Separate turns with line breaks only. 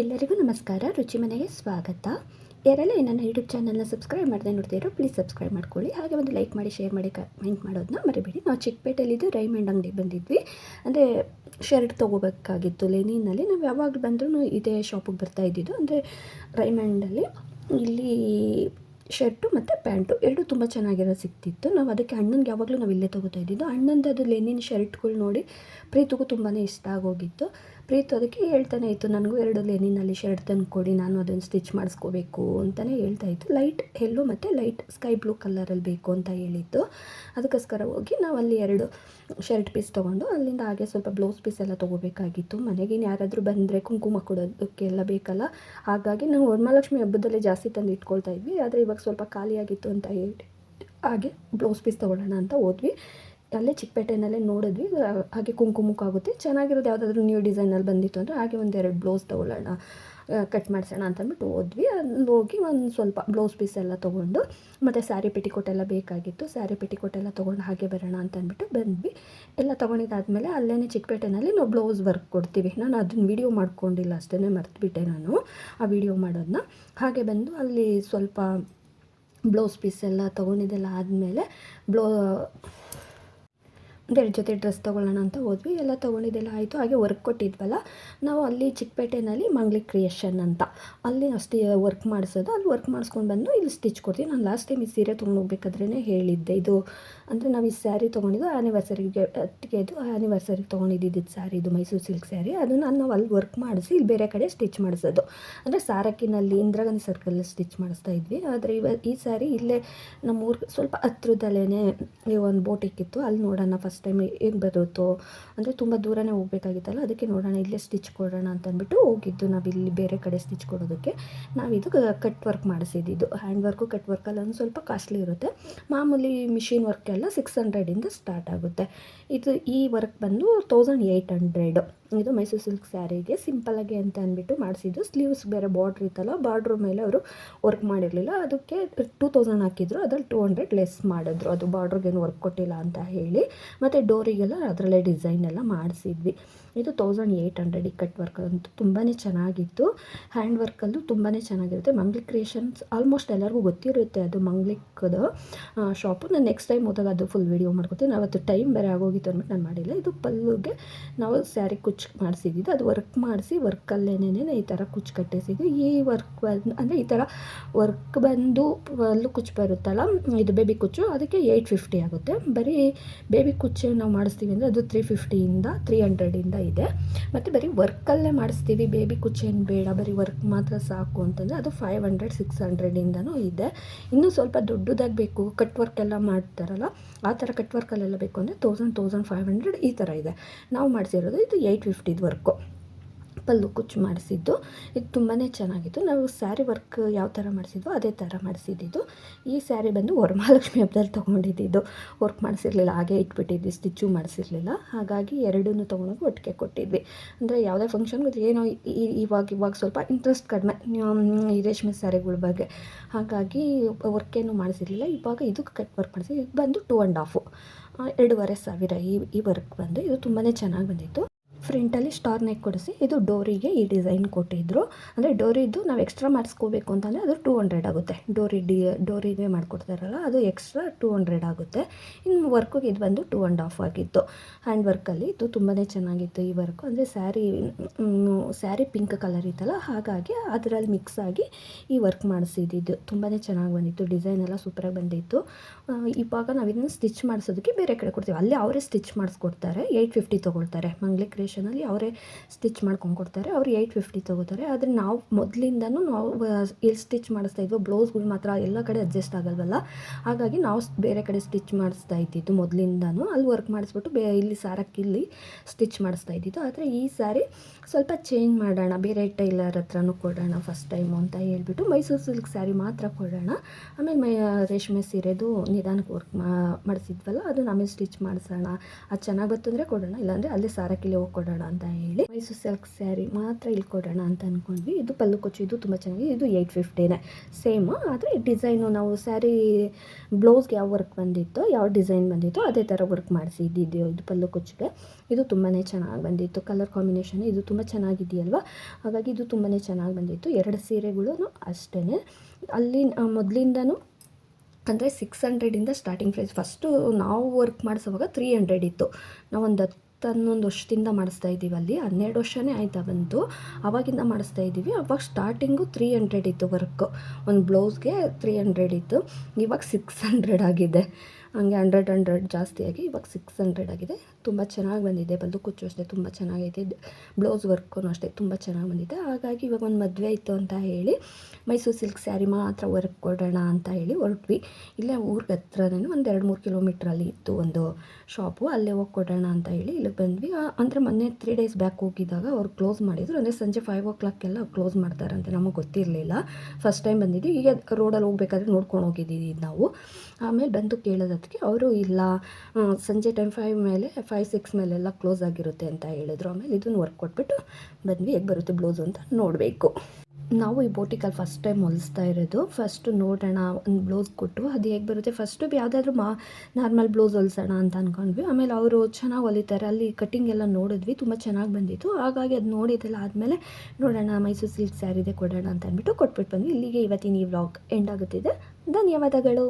ಎಲ್ಲರಿಗೂ ನಮಸ್ಕಾರ. ರುಚಿ ಮನೆಗೆ ಸ್ವಾಗತ. ಯಾರೆಲ್ಲ ನನ್ನ ಯೂಟ್ಯೂಬ್ ಚಾನಲ್ನ ಸಬ್ಸ್ಕ್ರೈಬ್ ಮಾಡದೆ ನೋಡ್ತಿರೋ ಪ್ಲೀಸ್ ಸಬ್ಸ್ಕ್ರೈಬ್ ಮಾಡ್ಕೊಳ್ಳಿ. ಹಾಗೆ ಒಂದು ಲೈಕ್ ಮಾಡಿ ಶೇರ್ ಮಾಡಿ ಕಮೆಂಟ್ ಮಾಡೋದನ್ನ ಮರಿಬೇಡಿ. ನಾವು ಚಿಕ್ಕಪೇಟೆಯಲ್ಲಿದ್ದು ರೈಮಂಡ್ ಅಂಗಡಿಗೆ ಬಂದಿದ್ವಿ. ಅಂದರೆ ಶರ್ಟ್ ತೊಗೋಬೇಕಾಗಿತ್ತು. ಲೆನಿನಲ್ಲಿ ನಾವು ಯಾವಾಗ ಬಂದರೂ ಇದೇ ಶಾಪಿಗೆ ಬರ್ತಾ ಇದ್ದಿದ್ದು. ಅಂದರೆ ರೈಮಂಡಲ್ಲಿ ಇಲ್ಲಿ ಶರ್ಟು ಮತ್ತು ಪ್ಯಾಂಟು ಎರಡು ತುಂಬ ಚೆನ್ನಾಗಿರೋ ಸಿಕ್ತಿತ್ತು. ನಾವು ಅದಕ್ಕೆ ಅಣ್ಣನಿಗೆ ಯಾವಾಗಲೂ ನಾವು ಇಲ್ಲೇ ತೊಗೋತಾ ಇದ್ದಿದ್ದು. ಅಣ್ಣಂದು ಅದು ಲೆನಿನ್ ಶರ್ಟ್ಗಳು ನೋಡಿ ಪ್ರೀತಿಗೂ ತುಂಬಾ ಇಷ್ಟ ಆಗೋಗಿತ್ತು. ಪ್ರೀತು ಅದಕ್ಕೆ ಹೇಳ್ತಾನೆ ಇತ್ತು, ನನಗೂ ಎರಡು ಲೆನಿನಲ್ಲಿ ಶರ್ಟ್ ತಂದು ಕೊಡಿ ನಾನು ಅದನ್ನು ಸ್ಟಿಚ್ ಮಾಡಿಸ್ಕೋಬೇಕು ಅಂತಲೇ ಹೇಳ್ತಾ ಇತ್ತು. ಲೈಟ್ ಎಲ್ಲೋ ಮತ್ತು ಲೈಟ್ ಸ್ಕೈ ಬ್ಲೂ ಕಲರಲ್ಲಿ ಬೇಕು ಅಂತ ಹೇಳಿತ್ತು. ಅದಕ್ಕೋಸ್ಕರ ಹೋಗಿ ನಾವು ಅಲ್ಲಿ ಎರಡು ಶರ್ಟ್ ಪೀಸ್ ತೊಗೊಂಡು ಅಲ್ಲಿಂದ ಹಾಗೆ ಸ್ವಲ್ಪ ಬ್ಲೌಸ್ ಪೀಸ್ ಎಲ್ಲ ತೊಗೋಬೇಕಾಗಿತ್ತು. ಮನೆಗೆ ಯಾರಾದರೂ ಬಂದರೆ ಕುಂಕುಮ ಕೊಡೋದಕ್ಕೆಲ್ಲ ಬೇಕಲ್ಲ. ಹಾಗಾಗಿ ನಾವು ವರಮಹಾಲಕ್ಷ್ಮಿ ಹಬ್ಬದಲ್ಲೇ ಜಾಸ್ತಿ ತಂದು ಇಟ್ಕೊಳ್ತಾ ಇದ್ವಿ. ಆದರೆ ಇವಾಗ ಸ್ವಲ್ಪ ಖಾಲಿಯಾಗಿತ್ತು ಅಂತ ಹೇಳಿ, ಹಾಗೆ ಬ್ಲೌಸ್ ಪೀಸ್ ತೊಗೊಳ್ಳೋಣ ಅಂತ ಹೋದ್ವಿ. ಅಲ್ಲೇ ಚಿಕ್ಕಪೇಟೆಯಲ್ಲೇ ನೋಡಿದ್ವಿ. ಹಾಗೆ ಕುಂಕುಮಕ್ಕಾಗುತ್ತೆ. ಚೆನ್ನಾಗಿರೋದು ಯಾವುದಾದ್ರೂ ನ್ಯೂ ಡಿಸೈನಲ್ಲಿ ಬಂದಿತ್ತು ಅಂದರೆ ಹಾಗೆ ಒಂದೆರಡು ಬ್ಲೌಸ್ ತೊಗೊಳ್ಳೋಣ ಕಟ್ ಮಾಡಿಸೋಣ ಅಂತಂದ್ಬಿಟ್ಟು ಹೋದ್ವಿ. ಅಲ್ಲಿ ಹೋಗಿ ಒಂದು ಸ್ವಲ್ಪ ಬ್ಲೌಸ್ ಪೀಸ್ ಎಲ್ಲ ತೊಗೊಂಡು, ಮತ್ತು ಸ್ಯಾರಿ ಪೆಟಿಕೋಟ್ ಎಲ್ಲ ಬೇಕಾಗಿತ್ತು. ಸ್ಯಾರಿ ಪೆಟಿಕೋಟ್ ಎಲ್ಲ ತೊಗೊಂಡು ಹಾಗೆ ಬರೋಣ ಅಂತಂದ್ಬಿಟ್ಟು ಬಂದ್ವಿ. ಎಲ್ಲ ತೊಗೊಂಡಿದ್ದಾದಮೇಲೆ ಅಲ್ಲೇ ಚಿಕ್ಕಪೇಟೆಯಲ್ಲಿ ನಾವು ಬ್ಲೌಸ್ ವರ್ಕ್ ಕೊಡ್ತೀವಿ. ನಾನು ಅದನ್ನ ವೀಡಿಯೋ ಮಾಡ್ಕೊಂಡಿಲ್ಲ ಅಷ್ಟೇ ಮರ್ತುಬಿಟ್ಟೆ ನಾನು ಆ ವಿಡಿಯೋ ಮಾಡೋದನ್ನ ಹಾಗೆ ಬಂದು ಅಲ್ಲಿ ಸ್ವಲ್ಪ ಬ್ಲೌಸ್ ಪೀಸ್ ಎಲ್ಲ ತೊಗೊಂಡಿದ್ದೆಲ್ಲ ಆದಮೇಲೆ ಬ್ಲೌ ಒಂದೆರಡು ಜೊತೆ ಡ್ರೆಸ್ ತೊಗೊಳ್ಳೋಣ ಅಂತ ಹೋದ್ವಿ. ಎಲ್ಲ ತೊಗೊಂಡಿದ್ದೆಲ್ಲ ಆಯಿತು. ಹಾಗೆ ವರ್ಕ್ ಕೊಟ್ಟಿದ್ವಲ್ಲ. ನಾವು ಅಲ್ಲಿ ಚಿಕ್ಕಪೇಟೆನಲ್ಲಿ ಮಂಗ್ಲಿ ಕ್ರಿಯೇಷನ್ ಅಂತ. ಅಲ್ಲಿ ಅಷ್ಟೇ ವರ್ಕ್ ಮಾಡಿಸೋದು. ಅಲ್ಲಿ ವರ್ಕ್ ಮಾಡಿಸ್ಕೊಂಡು ಬಂದು ಇಲ್ಲಿ ಸ್ಟಿಚ್ ಕೊಡ್ತೀವಿ. ನಾನು ಲಾಸ್ಟ್ ಟೈಮ್ ಈ ಸೀರೆ ತೊಗೊಂಡು ಹೋಗ್ಬೇಕಾದ್ರೇ ಹೇಳಿದ್ದೆ. ಇದು ಅಂದರೆ ನಾವು ಈ ಸ್ಯಾರಿ ತೊಗೊಂಡಿದ್ದು ಆ್ಯನಿವರ್ಸರಿಗೆ ಇದು ಆ್ಯನಿವರ್ಸರಿಗೆ ತೊಗೊಂಡಿದ್ದು ಸ್ಯಾರಿ ಇದು ಮೈಸೂರು ಸಿಲ್ಕ್ ಸ್ಯಾರಿ ಅದನ್ನು ನಾವು ಅಲ್ಲಿ ವರ್ಕ್ ಮಾಡಿಸಿ ಇಲ್ಲಿ ಬೇರೆ ಕಡೆ ಸ್ಟಿಚ್ ಮಾಡಿಸೋದು. ಅಂದರೆ ಸಾರಕ್ಕಿನಲ್ಲಿ ಇಂದಿರಾಗಾಂಧಿ ಸರ್ಕಲ್ ಸ್ಟಿಚ್ ಮಾಡಿಸ್ತಾ ಇದ್ವಿ. ಆದರೆ ಇವ ಈ ಸ್ಯಾರಿ ಇಲ್ಲೇ ನಮ್ಮ ಊರಿಗೆ ಸ್ವಲ್ಪ ಹತ್ರದಲ್ಲೇ ಒಂದು ಬೋಟಿಕ್ಕಿತ್ತು ಅಲ್ಲಿ ನೋಡೋಣ ಫಸ್ಟ್ ಟೈಮ್ ಹೇಗೆ ಬರುತ್ತೋ, ಅಂದರೆ ತುಂಬ ದೂರನೇ ಹೋಗ್ಬೇಕಾಗಿತ್ತಲ್ಲ, ಅದಕ್ಕೆ ನೋಡೋಣ, ಇಲ್ಲೇ ಸ್ಟಿಚ್ ಕೊಡೋಣ ಅಂತ ಅಂದ್ಬಿಟ್ಟು ಹೋಗಿದ್ದು. ನಾವು ಇಲ್ಲಿ ಬೇರೆ ಕಡೆ ಸ್ಟಿಚ್ ಕೊಡೋದಕ್ಕೆ. ನಾವಿದು ಕಟ್ ವರ್ಕ್ ಮಾಡಿಸಿದ್ದು ಹ್ಯಾಂಡ್ ವರ್ಕು ಕಟ್ ವರ್ಕಲ್ಲಿ ಒಂದು ಸ್ವಲ್ಪ ಕಾಸ್ಟ್ಲಿ ಇರುತ್ತೆ. ಮಾಮೂಲಿ ಮಿಷಿನ್ ವರ್ಕ್ ಎಲ್ಲ ಸಿಕ್ಸ್ ಹಂಡ್ರೆಡಿಂದ ಸ್ಟಾರ್ಟ್ ಆಗುತ್ತೆ. ಇದು ಈ ವರ್ಕ್ ಬಂದು ತೌಸಂಡ್ ಏಯ್ಟ್ ಹಂಡ್ರೆಡು ಇದು ಮೈಸೂರು ಸಿಲ್ಕ್ ಸ್ಯಾರಿಗೆ ಸಿಂಪಲಾಗಿ ಅಂತ ಅಂದ್ಬಿಟ್ಟು ಮಾಡಿಸಿದ್ದು. ಸ್ಲೀವ್ಸ್ ಬೇರೆ ಬಾರ್ಡ್ರ್ ಇತ್ತಲ್ಲ ಬಾರ್ಡ್ರ್ ಮೇಲೆ ಅವರು ವರ್ಕ್ ಮಾಡಿರಲಿಲ್ಲ. ಅದಕ್ಕೆ ಟೂ ತೌಸಂಡ್ ಹಾಕಿದ್ರು. ಅದ್ರಲ್ಲಿ ಟೂ ಹಂಡ್ರೆಡ್ ಲೆಸ್ ಮಾಡಿದ್ರು. ಅದು ಬಾರ್ಡ್ರಿಗೇನು ವರ್ಕ್ ಕೊಟ್ಟಿಲ್ಲ ಅಂತ ಹೇಳಿ. ಮತ್ತು ಡೋರಿಗೆಲ್ಲ ಅದರಲ್ಲೇ ಡಿಸೈನ್ ಎಲ್ಲ ಮಾಡಿಸಿದ್ವಿ. ಇದು thousand eight hundred cut work ಅಂತೂ ತುಂಬಾ ಚೆನ್ನಾಗಿತ್ತು. ಹ್ಯಾಂಡ್ ವರ್ಕಲ್ಲೂ ತುಂಬಾ ಚೆನ್ನಾಗಿರುತ್ತೆ. ಮಂಗ್ಲಿಕ್ ಕ್ರಿಯೇಷನ್ಸ್ ಆಲ್ಮೋಸ್ಟ್ ಎಲ್ಲರಿಗೂ ಗೊತ್ತಿರುತ್ತೆ ಅದು ಮಂಗ್ಲಿಕ್ದು ಶಾಪು ನಾನು ನೆಕ್ಸ್ಟ್ ಟೈಮ್ ಹೋದಾಗ ಅದು ಫುಲ್ ವೀಡಿಯೋ ಮಾಡ್ಕೊತೀನಿ ಅವತ್ತು ಟೈಮ್ ಬೇರೆ ಆಗೋಗಿತ್ತು ಅಂದ್ಬಿಟ್ಟು ನಾನು ಮಾಡಿಲ್ಲ. ಇದು ಪಲ್ಲುಗೆ ನಾವು ಸ್ಯಾರಿ ಕುಚ್ಚು ಮಾಡಿಸಿದ್ದು ಅದು ವರ್ಕ್ ಮಾಡಿಸಿ ವರ್ಕಲ್ಲೇನೇ ಈ ಥರ ಕುಚ್ಚು ಕಟ್ಟಿಸಿದ್ದು. ಈ ವರ್ಕ್ ಬಂದು, ಅಂದರೆ ಈ ಥರ ವರ್ಕ್ ಬಂದು ಅಲ್ಲೂ ಕುಚ್ಚು ಬರುತ್ತಲ್ಲ, ಇದು ಬೇಬಿ ಕುಚ್ಚು, ಅದಕ್ಕೆ ಏಯ್ಟ್ ಫಿಫ್ಟಿ ಆಗುತ್ತೆ. ಬರೀ ಬೇಬಿ ಕುಚ್ಚು ನಾವು ಮಾಡಿಸ್ತೀವಿ ಅಂದರೆ ಅದು ತ್ರೀ ಫಿಫ್ಟಿಯಿಂದ ತ್ರೀ ಹಂಡ್ರೆಡಿಂದ ಇದೆ ಮತ್ತು ಬರೀ ವರ್ಕಲ್ಲೇ ಮಾಡಿಸ್ತೀವಿ ಬೇಬಿ ಕುಚ್ಚು ಏನು ಬೇಡ, ಬರೀ ವರ್ಕ್ ಮಾತ್ರ ಸಾಕು ಅಂತಂದರೆ ಅದು ಫೈವ್ ಹಂಡ್ರೆಡ್ ಸಿಕ್ಸ್ ಹಂಡ್ರೆಡಿಂದನೂ ಇದೆ. ಇನ್ನೂ ಸ್ವಲ್ಪ ದೊಡ್ಡದಾಗಿ ಬೇಕು ಕಟ್ ವರ್ಕ್ ಎಲ್ಲ ಮಾಡ್ತಾರಲ್ಲ, ಆ ಥರ ಕಟ್ ವರ್ಕಲ್ಲೆಲ್ಲ ಬೇಕು ಅಂದರೆ ತೌಸಂಡ್ ತೌಸಂಡ್ ಫೈವ್ ಹಂಡ್ರೆಡ್ ಈ ಥರ ಇದೆ. ನಾವು ಮಾಡಿಸಿರೋದು ಇದು ಏಯ್ಟ್ ಫಿಫ್ಟಿದು ವರ್ಕು. ಪಲ್ಲು ಕುಚ್ಚು ಮಾಡಿಸಿದ್ದು. ಇದು ತುಂಬಾ ಚೆನ್ನಾಗಿತ್ತು. ನಾವು ಸ್ಯಾರಿ ವರ್ಕ್ ಯಾವ ಥರ ಮಾಡಿಸಿದ್ವೋ ಅದೇ ಥರ ಮಾಡಿಸಿದ್ದು ಈ ಸ್ಯಾರಿ ಬಂದು ವರಮಹಾಲಕ್ಷ್ಮಿ ಹಬ್ಬದಲ್ಲಿ ತೊಗೊಂಡಿದ್ದು ವರ್ಕ್ ಮಾಡಿಸಿರ್ಲಿಲ್ಲ, ಹಾಗೆ ಇಟ್ಬಿಟ್ಟಿದ್ವಿ ಸ್ಟಿಚ್ಚು ಮಾಡಿಸಿರ್ಲಿಲ್ಲ. ಹಾಗಾಗಿ ಎರಡನ್ನು ತೊಗೊಂಡೋಗಿ ಒಟ್ಟಿಗೆ ಕೊಟ್ಟಿದ್ವಿ. ಅಂದರೆ ಯಾವುದೇ ಫಂಕ್ಷನ್ಗೂ ಏನೋ ಇವಾಗ ಇವಾಗ ಸ್ವಲ್ಪ ಇಂಟ್ರೆಸ್ಟ್ ಕಡಿಮೆ ಈ ರೇಷ್ಮೆ ಸ್ಯಾರಿಗಳ ಬಗ್ಗೆ. ಹಾಗಾಗಿ ವರ್ಕೇನು ಮಾಡಿಸಿರ್ಲಿಲ್ಲ. ಇವಾಗ ಇದು ಕಟ್ ವರ್ಕ್ ಮಾಡಿಸಿ, ಇದು ಬಂದು ಟೂ ಆ್ಯಂಡ್ ಹಾಫು ಎರಡೂವರೆ ಸಾವಿರ ಈ ಈ ವರ್ಕ್ ಬಂದು ಇದು ತುಂಬಾ ಚೆನ್ನಾಗಿ ಬಂದಿತ್ತು. ಫ್ರಂಟಲ್ಲಿ ಸ್ಟಾರ್ ನೆಕ್ ಕೊಡಿಸಿ ಇದು ಡೋರಿಗೆ ಈ ಡಿಸೈನ್ ಕೊಟ್ಟಿದ್ದರು ಅಂದರೆ ಡೋರಿದ್ದು ನಾವು ಎಕ್ಸ್ಟ್ರಾ ಮಾಡಿಸ್ಕೋಬೇಕು ಅಂತಂದರೆ ಅದು ಟೂ ಹಂಡ್ರೆಡ್ ಆಗುತ್ತೆ. ಡೋರಿ ಡಿ ಡೋರಿಗೆ ಮಾಡಿಕೊಡ್ತಾರಲ್ಲ, ಅದು ಎಕ್ಸ್ಟ್ರಾ ಟೂ ಹಂಡ್ರೆಡ್ ಆಗುತ್ತೆ. ಇನ್ನು ವರ್ಕಿಗೆ ಇದು ಬಂದು ಟೂ ಆ್ಯಂಡ್ ಹಾಫ್ ಆಗಿತ್ತು. ಹ್ಯಾಂಡ್ ವರ್ಕಲ್ಲಿ ಇದು ತುಂಬಾ ಚೆನ್ನಾಗಿತ್ತು ಈ ವರ್ಕು. ಅಂದರೆ ಸ್ಯಾರಿ ಸ್ಯಾರಿ ಪಿಂಕ್ ಕಲರ್ ಇತ್ತಲ್ಲ, ಹಾಗಾಗಿ ಅದರಲ್ಲಿ ಮಿಕ್ಸ್ ಆಗಿ ಈ ವರ್ಕ್ ಮಾಡಿಸಿದ್ದು ತುಂಬಾ ಚೆನ್ನಾಗಿ ಬಂದಿತ್ತು, ಡಿಸೈನ್ ಎಲ್ಲ ಸೂಪರಾಗಿ ಬಂದಿತ್ತು. ಇವಾಗ ನಾವು ಇದನ್ನು ಸ್ಟಿಚ್ ಮಾಡಿಸೋದಕ್ಕೆ ಬೇರೆ ಕಡೆ ಕೊಡ್ತೀವಿ. ಅಲ್ಲಿ ಅವರೇ ಸ್ಟಿಚ್ ಮಾಡಿಸ್ಕೊಡ್ತಾರೆ ಏಯ್ಟ್ ಫಿಫ್ಟಿ ತೊಗೊಳ್ತಾರೆ. ಮಂಗ್ಲಿ ಕ್ರಿಯೇಷನಲ್ಲಿ ಅವರೇ ಸ್ಟಿಚ್ ಮಾಡ್ಕೊಂಡು ಕೊಡ್ತಾರೆ. ಅವ್ರು ಏಯ್ಟ್ ಫಿಫ್ಟಿ ತೊಗೋತಾರೆ. ಆದರೆ ನಾವು ಮೊದಲಿಂದನೂ ನಾವು ಎಲ್ಲಿ ಸ್ಟಿಚ್ ಮಾಡಿಸ್ತಾ ಇದ್ವೋ ಬ್ಲೌಸ್ಗಳು ಮಾತ್ರ ಎಲ್ಲ ಕಡೆ ಅಡ್ಜಸ್ಟ್ ಆಗಲ್ವಲ್ಲ? ಹಾಗಾಗಿ ನಾವು ಬೇರೆ ಕಡೆ ಸ್ಟಿಚ್ ಮಾಡಿಸ್ತಾ ಇದ್ದಿತ್ತು ಮೊದಲಿಂದನೂ. ಅಲ್ಲಿ ವರ್ಕ್ ಮಾಡಿಸ್ಬಿಟ್ಟು ಬೇ, ಇಲ್ಲಿ ಸಾರಕ್ಕೆ ಇಲ್ಲಿ ಸ್ಟಿಚ್ ಮಾಡಿಸ್ತಾ ಇದ್ದಿತ್ತು ಆದರೆ ಈ ಸಾರಿ ಸ್ವಲ್ಪ ಚೇಂಜ್ ಮಾಡೋಣ. ಬೇರೆ ಟೈಲರ್ ಹತ್ರನೂ ಕೊಡೋಣ ಫಸ್ಟ್ ಟೈಮು ಅಂತ ಹೇಳ್ಬಿಟ್ಟು ಮೈಸೂರು ಸಿಲ್ಕ್ ಸ್ಯಾರಿ ಮಾತ್ರ ಕೊಡೋಣ. ಆಮೇಲೆ ಮೈ ರೇಷ್ಮೆ ಸೀರೆದು ನಿಧಾನಕ್ಕೆ ವರ್ಕ್ ಮಾಡಿಸಿದ್ವಲ್ಲ, ಅದನ್ನ ಆಮೇಲೆ ಸ್ಟಿಚ್ ಮಾಡಿಸೋಣ. ಅದು ಚೆನ್ನಾಗಿ ಬಂತಂದರೆ ಕೊಡೋಣ, ಇಲ್ಲಾಂದರೆ ಅಲ್ಲೇ ಸಾರಕ್ಕಿಲ್ಲಿ ಹೋಗಿ ಕೊಡೋಣ. ಕೊಡೋಣ ಅಂತ ಹೇಳಿ ಮೈಸೂರು ಸಿಲ್ಕ್ ಸ್ಯಾರಿ ಮಾತ್ರ ಇಲ್ಲಿ ಕೊಡೋಣ ಅಂತ ಅಂದ್ಕೊಂಡ್ವಿ ಇದು ಪಲ್ಲು ಕೊಚ್ಚು ಇದು ತುಂಬ ಚೆನ್ನಾಗಿದೆ. ಇದು ಏಯ್ಟ್ ಫಿಫ್ಟಿನೇ ಸೇಮ್ ಆದರೆ ಡಿಸೈನು ನಾವು ಸ್ಯಾರಿ ಬ್ಲೌಸ್ಗೆ ಯಾವ ವರ್ಕ್ ಬಂದಿತ್ತು, ಯಾವ ಡಿಸೈನ್ ಬಂದಿತ್ತೋ ಅದೇ ಥರ ವರ್ಕ್ ಮಾಡಿಸಿ ಇದ್ದಿದ್ದು ಇದು ಪಲ್ಲು ಕೊಚ್ಚಿಗೆ ಇದು ತುಂಬಾ ಚೆನ್ನಾಗಿ ಬಂದಿತ್ತು. ಕಲರ್ ಕಾಂಬಿನೇಷನ್ ಇದು ತುಂಬ ಚೆನ್ನಾಗಿದೆಯಲ್ವ? ಹಾಗಾಗಿ ಇದು ತುಂಬಾ ಚೆನ್ನಾಗಿ ಬಂದಿತ್ತು. ಎರಡು ಸೀರೆಗಳು ಅಷ್ಟೇ ಅಲ್ಲಿ ಮೊದಲಿಂದನೂ ಅಂದರೆ ಸಿಕ್ಸ್ ಹಂಡ್ರೆಡಿಂದ ಸ್ಟಾರ್ಟಿಂಗ್ ಪ್ರೈಸ್ ಫಸ್ಟು ನಾವು ವರ್ಕ್ ಮಾಡಿಸೋವಾಗ ತ್ರೀ ಹಂಡ್ರೆಡ್ ಇತ್ತು. ನಾವೊಂದು ಹತ್ತು ಹನ್ನೊಂದು ವರ್ಷದಿಂದ ಮಾಡಿಸ್ತಾ ಇದ್ದೀವಿ ಅಲ್ಲಿ. ಹನ್ನೆರಡು ವರ್ಷನೇ ಆಯಿತಾ ಬಂತು ಆವಾಗಿಂದ ಮಾಡಿಸ್ತಾ ಇದ್ದೀವಿ ಅವಾಗ ಸ್ಟಾರ್ಟಿಂಗು ತ್ರೀ ಹಂಡ್ರೆಡ್ ಇತ್ತು ವರ್ಕು ಒಂದು ಬ್ಲೌಸ್ಗೆ ತ್ರೀ ಹಂಡ್ರೆಡ್ ಇತ್ತು. ಇವಾಗ ಸಿಕ್ಸ್ ಹಂಡ್ರೆಡ್ ಆಗಿದೆ. ಹಂಗೆ ಹಂಡ್ರೆಡ್ ಹಂಡ್ರೆಡ್ ಜಾಸ್ತಿಯಾಗಿ ಇವಾಗ ಸಿಕ್ಸ್ ಹಂಡ್ರೆಡ್ ಆಗಿದೆ. ತುಂಬ ಚೆನ್ನಾಗಿ ಬಂದಿದೆ. ಬಲ್ಲು ಕುಚ್ಚು ಅಷ್ಟೇ ತುಂಬ ಚೆನ್ನಾಗೈತೆ. ಬ್ಲೌಸ್ ವರ್ಕು ಅಷ್ಟೇ ತುಂಬ ಚೆನ್ನಾಗಿ ಬಂದಿದೆ. ಹಾಗಾಗಿ ಇವಾಗ ಒಂದು ಮದುವೆ ಇತ್ತು ಅಂತ ಹೇಳಿ ಮೈಸೂರು ಸಿಲ್ಕ್ ಸ್ಯಾರಿ ಮಾತ್ರ ವರ್ಕ್ ಕೊಡೋಣ ಅಂತ ಹೇಳಿ ಹೊರಟ್ವಿ. ಇಲ್ಲೇ ಊರಿಗೆ ಹತ್ರನೇ ಒಂದು ಎರಡು ಮೂರು ಕಿಲೋಮೀಟ್ರಲ್ಲಿ ಇತ್ತು ಒಂದು ಶಾಪು. ಅಲ್ಲೇ ಹೋಗಿ ಕೊಡೋಣ ಅಂತ ಹೇಳಿ ಇಲ್ಲಿಗೆ ಬಂದ್ವಿ. ಅಂದರೆ ಮೊನ್ನೆ ತ್ರೀ ಡೇಸ್ ಬ್ಯಾಕ್ ಹೋಗಿದ್ದಾಗ ಅವ್ರು ಕ್ಲೋಸ್ ಮಾಡಿದರು. ಅಂದರೆ ಸಂಜೆ ಫೈವ್ ಓ ಕ್ಲಾಕ್ಗೆಲ್ಲ ಕ್ಲೋಸ್ ಮಾಡ್ತಾರಂತೆ. ನಮಗೆ ಗೊತ್ತಿರಲಿಲ್ಲ. ಫಸ್ಟ್ ಟೈಮ್ ಬಂದಿದ್ವಿ. ಈಗ ರೋಡಲ್ಲಿ ಹೋಗ್ಬೇಕಾದ್ರೆ ನೋಡ್ಕೊಂಡು ಹೋಗಿದ್ದೀವಿ ನಾವು. ಆಮೇಲೆ ಬಂದು ಕೇಳೋದಕ್ಕೆ ಅವರು ಇಲ್ಲ ಸಂಜೆ ಟೈಮ್ ಫೈವ್ ಮೇಲೆ ಫೈವ್ ಸಿಕ್ಸ್ ಮೇಲೆಲ್ಲ ಕ್ಲೋಸ್ ಆಗಿರುತ್ತೆ ಅಂತ ಹೇಳಿದ್ರು. ಆಮೇಲೆ ಇದನ್ನು ವರ್ಕ್ ಕೊಟ್ಬಿಟ್ಟು ಬಂದ್ವಿ ಹೇಗೆ ಬರುತ್ತೆ ಬ್ಲೌಸು ಅಂತ ನೋಡಬೇಕು. ನಾವು ಈ ಬೋಟಿಕಲ್ಲಿ ಫಸ್ಟ್ ಟೈಮ್ ಹೊಲಿಸ್ತಾ ಇರೋದು. ಫಸ್ಟು ನೋಡೋಣ, ಒಂದು ಬ್ಲೌಸ್ ಕೊಟ್ಟು ಅದು ಹೇಗೆ ಬರುತ್ತೆ. ಫಸ್ಟು ಯಾವುದಾದ್ರೂ ಮಾ ನಾರ್ಮಲ್ ಬ್ಲೌಸ್ ಹೊಲಿಸೋಣ ಅಂತ ಅಂದ್ಕೊಂಡ್ವಿ ಆಮೇಲೆ ಅವರು ಚೆನ್ನಾಗಿ ಹೊಲಿತಾರೆ. ಅಲ್ಲಿ ಕಟ್ಟಿಂಗ್ ಎಲ್ಲ ನೋಡಿದ್ವಿ, ತುಂಬ ಚೆನ್ನಾಗಿ ಬಂದಿತ್ತು. ಹಾಗಾಗಿ ಅದು ನೋಡಿದ್ದೆಲ್ಲ ಆದಮೇಲೆ ನೋಡೋಣ, ಮೈಸೂರು ಸಿಲ್ಕ್ ಸ್ಯಾರಿದೆ ಕೊಡೋಣ ಅಂತ ಅಂದ್ಬಿಟ್ಟು ಕೊಟ್ಬಿಟ್ಟು ಬಂದ್ವಿ. ಇಲ್ಲಿಗೆ ಇವತ್ತಿನ ಈ ವ್ಲಾಗ್ ಎಂಡ್ ಆಗುತ್ತಿದೆ. ಧನ್ಯವಾದಗಳು.